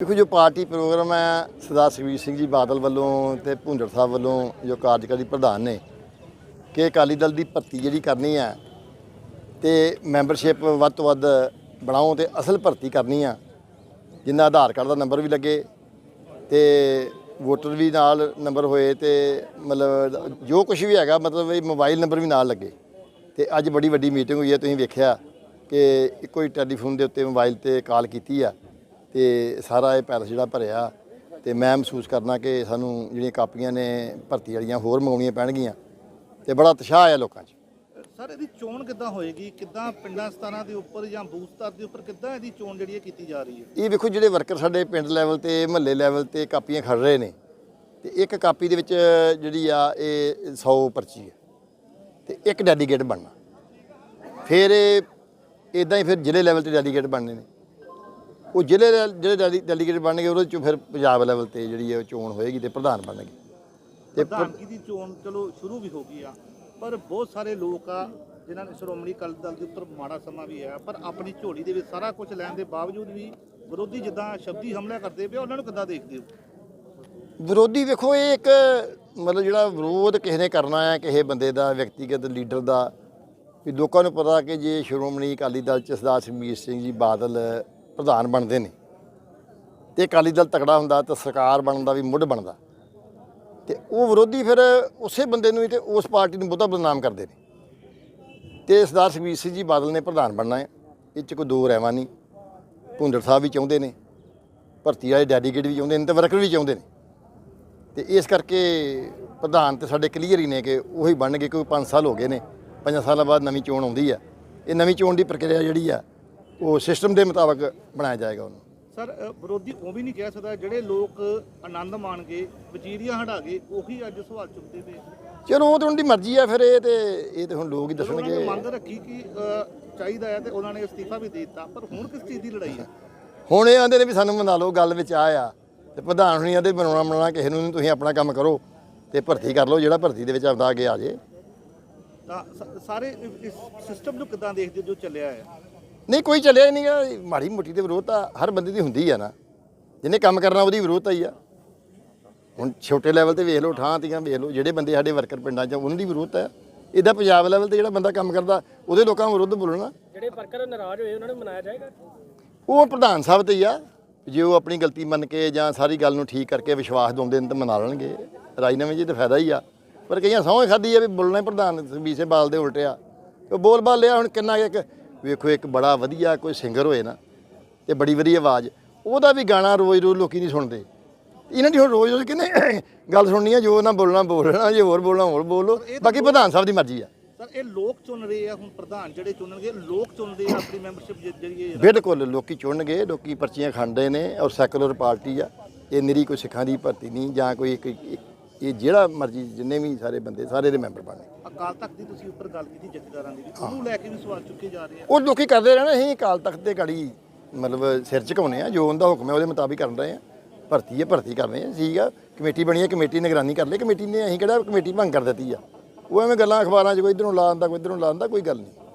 ਦੇਖੋ ਜੋ party programme ਹੈ, ਸਰਦਾਰ ਸੁਖਬੀਰ ਸਿੰਘ ਜੀ ਬਾਦਲ ਵੱਲੋਂ ਤੇ ਭੁੰਡਰ ਸਾਹਿਬ ਵੱਲੋਂ ਜੋ ਕਾਰਜਕਾਰੀ ਪ੍ਰਧਾਨ ਨੇ, ਕਿ ਅਕਾਲੀ ਦਲ ਦੀ ਭਰਤੀ ਜਿਹੜੀ ਕਰਨੀ ਹੈ ਤੇ ਮੈਂਬਰਸ਼ਿਪ ਵੱਧ ਤੋਂ ਵੱਧ ਬਣਾਓ ਤੇ ਅਸਲ ਭਰਤੀ ਕਰਨੀ ਆ, ਜਿੰਨਾ ਆਧਾਰ ਕਾਰਡ ਦਾ ਨੰਬਰ ਵੀ ਲੱਗੇ ਤੇ ਵੋਟਰ ਵੀ ਨਾਲ ਨੰਬਰ ਹੋਏ ਤੇ ਮਤਲਬ ਜੋ ਕੁਝ ਵੀ ਹੈਗਾ, ਮਤਲਬ ਇਹ ਮੋਬਾਈਲ ਨੰਬਰ ਵੀ ਨਾਲ ਲੱਗੇ। ਤੇ ਅੱਜ ਬੜੀ ਵੱਡੀ ਮੀਟਿੰਗ ਹੋਈ ਹੈ, ਤੁਸੀਂ ਵੇਖਿਆ ਕਿ ਇੱਕੋ ਹੀ ਟੈਲੀਫੋਨ ਦੇ ਉੱਤੇ ਮੋਬਾਈਲ ਤੇ ਕਾਲ ਕੀਤੀ ਆ। ਤੇ ਸਾਰਾ ਇਹ ਪੈਲਸ ਜਿਹੜਾ ਭਰਿਆ ਤੇ ਮੈਂ ਮਹਿਸੂਸ ਕਰਨਾ ਕਿ ਸਾਨੂੰ ਜਿਹੜੀਆਂ ਕਾਪੀਆਂ ਨੇ ਭਰਤੀ ਵਾਲੀਆਂ ਹੋਰ ਮੰਗਾਉਣੀਆਂ ਪੈਣਗੀਆਂ ਤੇ ਬੜਾ ਉਤਸ਼ਾਹ ਹੈ ਲੋਕਾਂ 'ਚ। ਸਰ ਇਹਦੀ ਚੋਣ ਕਿੱਦਾਂ ਹੋਏਗੀ? ਕਿੱਦਾਂ ਪਿੰਡਾਂ ਸਤਾਨਾਂ ਦੇ ਉੱਪਰ ਜਾਂ ਬੂਥ ਸਤਰ ਦੇ ਉੱਪਰ ਕਿੱਦਾਂ ਇਹਦੀ ਚੋਣ ਜਿਹੜੀ ਹੈ ਕੀਤੀ ਜਾ ਰਹੀ ਹੈ? ਇਹ ਵੇਖੋ ਜਿਹੜੇ ਵਰਕਰ ਸਾਡੇ ਪਿੰਡ ਲੈਵਲ ਤੇ ਮਹੱਲੇ ਲੈਵਲ ਤੇ ਕਾਪੀਆਂ ਖੜ ਰਹੇ ਨੇ ਤੇ ਇੱਕ ਕਾਪੀ ਦੇ ਵਿੱਚ ਜਿਹੜੀ ਆ ਇਹ 100 ਪਰਚੀ ਹੈ ਤੇ ਇੱਕ ਡੈਲੀਗੇਟ ਬਣਨਾ। ਫਿਰ ਇਹ ਇਦਾਂ ਹੀ ਫਿਰ ਜ਼ਿਲ੍ਹੇ ਲੈਵਲ ਤੇ ਡੈਲੀਗੇਟ ਬਣਨੇ ਨੇ। ਉਹ ਜ਼ਿਲ੍ਹੇ ਲੈ- ਜਿਹੜੇ ਡੈਲੀ- ਡੈਲੀਗੇਟ ਬਣਨਗੇ ਉਹਦੇ ਚੋਂ ਫਿਰ ਪੰਜਾਬ ਲੈਵਲ ਤੇ ਜਿਹੜੀ ਹੈ ਚੋਣ ਹੋਏਗੀ ਤੇ ਪ੍ਰਧਾਨ ਬਣਨਗੇ। ਤੇ ਪ੍ਰਧਾਨਗੀ ਦੀ ਚੋਣ ਚਲੋ ਸ਼ੁਰੂ ਵੀ ਹੋ ਗਈ ਆ ਪਰ ਬਹੁਤ ਸਾਰੇ ਲੋਕ ਆ ਜਿਨ੍ਹਾਂ ਨੇ ਸ਼੍ਰੋਮਣੀ ਅਕਾਲੀ ਦਲ ਦੇ ਉੱਪਰ ਮਾੜਾ ਸਮਾਂ ਵੀ ਹੈ ਪਰ ਆਪਣੀ ਝੋਲੀ ਦੇ ਵਿੱਚ ਸਾਰਾ ਕੁਝ ਲੈਣ ਦੇ ਬਾਵਜੂਦ ਵੀ ਵਿਰੋਧੀ ਜਿੱਦਾਂ ਸ਼ਬਦੀ ਹਮਲਾ ਕਰਦੇ ਪਏ ਉਹਨਾਂ ਨੂੰ ਕਿੱਦਾਂ ਦੇਖਦੇ ਹੋ? ਵਿਰੋਧੀ ਵੇਖੋ ਇਹ ਇੱਕ ਮਤਲਬ ਜਿਹੜਾ ਵਿਰੋਧ ਕਿਸੇ ਨੇ ਕਰਨਾ ਹੈ ਕਿਸੇ ਬੰਦੇ ਦਾ ਵਿਅਕਤੀਗਤ ਲੀਡਰ ਦਾ ਵੀ ਲੋਕਾਂ ਨੂੰ ਪਤਾ ਕਿ ਜੇ ਸ਼੍ਰੋਮਣੀ ਅਕਾਲੀ ਦਲ ਚ ਸਰਦਾਰ ਸੁਖਬੀਰ ਸਿੰਘ ਜੀ ਬਾਦਲ ਪ੍ਰਧਾਨ ਬਣਦੇ ਨੇ। ਤੇ ਅਕਾਲੀ ਦਲ ਤਕੜਾ ਹੁੰਦਾ ਤਾਂ ਸਰਕਾਰ ਬਣਨ ਦਾ ਵੀ ਮੁੱਢ ਬਣਦਾ। ਤੇ ਉਹ ਵਿਰੋਧੀ ਫਿਰ ਉਸੇ ਬੰਦੇ ਨੂੰ ਹੀ ਤੇ ਉਸ ਪਾਰਟੀ ਨੂੰ ਬਹੁਤਾ ਬਦਨਾਮ ਕਰਦੇ ਨੇ। ਤੇ ਸਰਦਾਰ ਸੁਖਬੀਰ ਸਿੰਘ ਜੀ ਬਾਦਲ ਨੇ ਪ੍ਰਧਾਨ ਬਣਨਾ ਹੈ। ਇਹ ਚ ਕੋਈ ਦੋ ਰਹਿਵਾ ਨਹੀਂ। ਭੁੰਦੜ ਸਾਹਿਬ ਵੀ ਚਾਹੁੰਦੇ ਨੇ। ਭਰਤੀ ਵਾਲੇ ਡੈਡੀਕੇਟ ਵੀ ਚਾਹੁੰਦੇ ਨੇ ਤੇ ਵਰਕਰ ਵੀ ਚਾਹੁੰਦੇ ਨੇ। ਤੇ ਇਸ ਕਰਕੇ ਪ੍ਰਧਾਨ ਤੇ ਸਾਡੇ ਕਲੀਅਰ ਹੀ ਨੇ ਕਿ ਉਹੀ ਬਣਨਗੇ ਕਿਉਂਕਿ 5 ਸਾਲ ਹੋ ਗਏ ਨੇ। 5 ਸਾਲਾਂ ਬਾਅਦ ਨਵੀਂ ਚੋਣ ਆਉਂਦੀ ਆ। ਇਹ ਨਵੀਂ ਚੋਣ ਦੀ ਪ੍ਰਕਿਰਿਆ ਜਿਹੜੀ ਆ ਉਹ ਸਿਸਟਮ ਦੇ ਮੁਤਾਬਕ ਬਣਾਇਆ ਜਾਏਗਾ ਉਹਨੂੰ। ਸਰ ਵਿਰੋਧੀ ਉਹ ਵੀ ਨਹੀਂ ਕਹਿ ਸਕਦਾ ਜਿਹੜੇ ਲੋਕ ਆਨੰਦ ਮਾਣ ਗਏ ਵਜ਼ੀਰੀਆਂ ਹਟਾ ਗਏ ਉਹੀ ਅੱਜ ਸਵਾਲ ਚੁੱਕਦੇ ਪਏ। ਚਲੋ ਉਹ ਤਾਂ ਉਹਨਾਂ ਦੀ ਮਰਜ਼ੀ ਆ ਫਿਰ ਇਹ ਤੇ ਇਹ ਤੇ ਹੁਣ ਲੋਕ ਹੀ ਚਲੋ ਉਹਨਾਂ ਨੇ ਦੱਸਣਗੇ। ਮੰਗ ਰੱਖੀ ਕਿ ਚਾਹੀਦਾ ਹੈ ਤੇ ਉਹਨਾਂ ਨੇ ਅਸਤੀਫਾ ਵੀ ਦੇ ਦਿੱਤਾ ਪਰ ਹੁਣ ਕਿਸ ਚੀਜ਼ ਦੀ ਲੜਾਈ ਹੈ ਹੁਣ ਇਹ ਆਂਦੇ ਨੇ ਵੀ ਸਾਨੂੰ ਮਨਾ ਲਓ ਗੱਲ ਵਿੱਚ ਆ ਆ ਤੇ ਪ੍ਰਧਾਨ ਹੁਣੀ ਆਂਦੇ ਬਣਾਉਣਾ ਬਣਾਉਣਾ ਕਿਸੇ ਨੂੰ ਤੁਸੀਂ ਆਪਣਾ ਕੰਮ ਕਰੋ ਤੇ ਭਰਤੀ ਕਰ ਲਓ ਜਿਹੜਾ ਭਰਤੀ ਦੇ ਵਿੱਚ ਆਉਂਦਾ ਅੱਗੇ ਆ ਜੇ। ਸਾਰੇ ਇਸ ਸਿਸਟਮ ਨੂੰ ਕਿੱਦਾਂ ਦੇਖਦੇ ਜੋ ਚੱਲਿਆ ਹੈ ਨਹੀਂ ਕੋਈ ਚੱਲਿਆ ਹੀ ਨਹੀਂਗਾ। ਮਾੜੀ ਮੋਟੀ ਤੇ ਵਿਰੋਧ ਤਾਂ ਹਰ ਬੰਦੇ ਦੀ ਹੁੰਦੀ ਆ ਨਾ। ਜਿਹਨੇ ਕੰਮ ਕਰਨਾ ਉਹਦੀ ਵਿਰੋਧਤਾ ਹੀ ਆ। ਹੁਣ ਛੋਟੇ ਲੈਵਲ ਤੇ ਵੇਖ ਲਓ ਠਾਂ ਤੀਆਂ ਵੇਖ ਲਓ ਜਿਹੜੇ ਬੰਦੇ ਸਾਡੇ ਵਰਕਰ ਪਿੰਡਾਂ 'ਚ ਉਹਨਾਂ ਦੀ ਵਿਰੋਧਤਾ ਆ। ਇਹਦਾ ਪੰਜਾਬ ਲੈਵਲ ਤੇ ਜਿਹੜਾ ਬੰਦਾ ਕੰਮ ਕਰਦਾ ਉਹਦੇ ਲੋਕਾਂ ਨੂੰ ਵਿਰੁੱਧ ਬੋਲਣਾ। ਜਿਹੜੇ ਵਰਕਰ ਨਾਰਾਜ਼ ਹੋਏ ਉਹਨਾਂ ਨੂੰ ਮਨਾਇਆ ਜਾਏਗਾ? ਉਹ ਪ੍ਰਧਾਨ ਸਾਹਿਬ ਤੇ ਹੀ ਆ। ਜੇ ਉਹ ਆਪਣੀ ਗਲਤੀ ਮੰਨ ਕੇ ਜਾਂ ਸਾਰੀ ਗੱਲ ਨੂੰ ਠੀਕ ਕਰਕੇ ਵਿਸ਼ਵਾਸ ਦਿਵਾਉਂਦੇ ਨੇ ਤਾਂ ਮਨਾ ਲੈਣਗੇ। ਰਾਜਨਾਮੇ ਜੀ ਤਾਂ ਫਾਇਦਾ ਹੀ ਆ। ਪਰ ਕਈਆਂ ਸਹੁੰ ਖਾਦੀ ਆ ਵੀ ਬੋਲਣਾ ਹੀ ਪ੍ਰਧਾਨ ਵੀਸੇ ਬਾਲ ਦੇ ਉਲਟਿਆ। ਉਹ ਬੋਲ ਬਾਲ ਲਿਆ ਹੁਣ ਕਿੰਨਾ ਇੱਕ ਵੇਖੋ ਇੱਕ ਬੜਾ ਵਧੀਆ ਕੋਈ ਸਿੰਗਰ ਹੋਏ ਨਾ ਤੇ ਬੜੀ ਵਧੀਆ ਆਵਾਜ਼। ਉਹਦਾ ਵੀ ਗਾਣਾ ਰੋਜ਼ ਰੋਜ਼ ਲੋਕੀ ਨਹੀਂ ਸੁਣਦੇ। ਇਹਨਾਂ ਦੀ ਹੁਣ ਰੋਜ਼ ਰੋਜ਼ ਕਿੰਨੇ ਗੱਲ ਸੁਣਨੀ ਆ ਜੋ ਉਹਨਾਂ ਬੋਲਣਾ ਬੋਲਣਾ ਜੇ ਹੋਰ ਬੋਲਣਾ ਹੋਰ ਬੋਲੋ। ਬਾਕੀ ਪ੍ਰਧਾਨ ਸਾਹਿਬ ਦੀ ਮਰਜ਼ੀ ਆ। ਸਰ ਇਹ ਲੋਕ ਚੁਣ ਰਹੇ ਆ ਹੁਣ ਪ੍ਰਧਾਨ ਜਿਹੜੇ ਚੁਣਨਗੇ ਲੋਕ ਚੁਣਦੇ ਆ ਆਪਣੀ ਮੈਂਬਰਸ਼ਿਪ ਜਿਹੜੀ ਹੈ ਬਿਲਕੁਲ ਲੋਕੀ ਚੁਣਨਗੇ ਲੋਕੀ ਪਰਚੀਆਂ ਖਾਂਦੇ ਨੇ ਔਰ ਸੈਕੂਲਰ ਪਾਰਟੀ ਆ। ਇਹ ਨਿਰੀ ਕੋਈ ਸਿੱਖਾਂ ਦੀ ਭਰਤੀ ਨਹੀਂ ਜਾਂ ਕੋਈ ਇੱਕ- ਇਹ ਜਿਹੜਾ ਮਰਜ਼ੀ ਜਿੰਨੇ ਵੀ ਸਾਰੇ ਬੰਦੇ ਸਾਰੇ ਦੇ ਮੈਂਬਰ ਬਣਨੇ। ਅਕਾਲ ਤਖਤ ਦੀ ਤੁਸੀਂ ਉੱਪਰ ਗੱਲ ਕੀਤੀ ਜਥੇਦਾਰਾਂ ਦੀ ਉਹਨੂੰ ਲੈ ਕੇ ਵੀ ਸਵਾਲ ਚੁੱਕੇ ਜਾ ਰਹੇ ਆ। ਉਹ ਲੋਕੀ ਕਰਦੇ ਰਹਿਣਾ ਅਸੀਂ ਅਕਾਲ ਤਖਤ ਤੇ ਗਾੜੀ ਮਤਲਬ ਸਿਰ ਝੁਕਾਉਣੇ ਆ ਜੋ ਉਹਦਾ ਹੁਕਮ ਹੈ ਉਹਦੇ ਮੁਤਾਬਿਕ ਕਰਨ ਰਹੇ ਆ ਭਰਤੀ ਹੈ ਭਰਤੀ ਕਰ ਰਹੇ ਆ ਠੀਕ ਆ। ਕਮੇਟੀ ਬਣੀ ਹੈ ਕਮੇਟੀ ਨਿਗਰਾਨੀ ਕਰ ਲਈ। ਕਮੇਟੀ ਨੇ ਅਸੀਂ ਕਿਹੜਾ ਕਮੇਟੀ ਭੰਗ ਕਰ ਦਿੱਤੀ ਆ। ਉਹ ਐਵੇਂ ਗੱਲਾਂ ਅਖਬਾਰਾਂ 'ਚ ਕੋਈ ਇਧਰੋਂ ਲਾ ਦਿੰਦਾ ਕੋਈ ਇਧਰੋਂ ਲਾ ਦਿੰਦਾ ਕੋਈ ਗੱਲ ਨਹੀਂ।